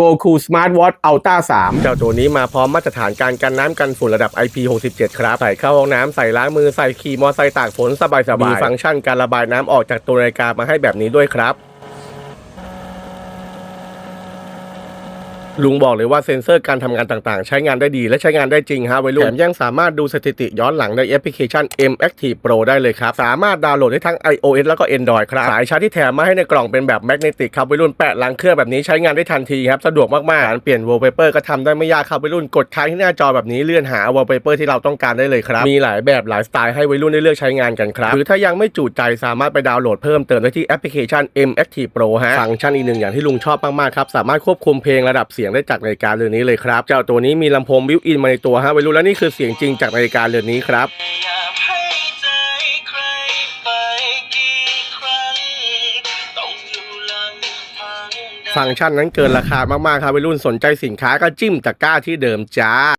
Goku Smart Watch Ultra 3เจ้าตัวนี้มาพร้อมมาตรฐานการกันน้ำกันฝุ่นระดับ IP67 ครับ ใส่เข้าห้องน้ำใส่ล้างมือใส่ขี่มอไซค์ตากฝนสบายๆมีฟังก์ชันการระบายน้ำออกจากตัวนาฬิกามาให้แบบนี้ด้วยครับ ลุงบอกเลยว่าเซ็นเซอร์การทำงานต่างๆ ใช้งานได้ดีและใช้งานได้จริงฮะวัยรุ่นแถมยังสามารถดูสถิติย้อนหลังในแอปพลิเคชัน M Active Pro ได้เลยครับ สามารถดาวน์โหลดได้ทั้ง iOS แล้วก็ Android ครับ สายชาร์จที่แถมมาให้ในกล่องเป็นแบบแมกเนติกครับวัยรุ่นแปะหลังเครื่องแบบนี้ใช้งานได้ทันทีครับ สะดวกมากๆการเปลี่ยน wallpaper ก็ทำได้ไม่ยากครับวัยรุ่นกดค้างที่หน้าจอแบบนี้เลื่อนหา wallpaper ที่เราต้องการได้เลยครับมีหลายแบบหลายสไตล์ให้วัยรุ่นได้เลือกใช้งานกันครับหรือถ้ายังไม่จุใจสามารถไปดาวน์โหลดเพิ่มเติมได้ที่แอปพลิเคชัน M Active Pro ฮะฟังก์ชันอีกหนึ่งอย่างที่ลุงชอบมากๆครับสามารถควบคุมเพลงระดับเสียงได้จากนาฬิกาเรือนนี้เลยครับ เจ้าตัวนี้มีลำโพงบิวอินมาในตัวฮะวัยรุ่นและนี่คือเสียงจริงจากนาฬิกาเรือนนี้ครับอยากให้ใจใครไปกี่ครั้งต้องอยู่ลำพังฟังก์ชันนั้นเกินราคามากๆครับวัยรุ่นสนใจสินค้าก็จิ้มตะกร้าที่เดิมจ้า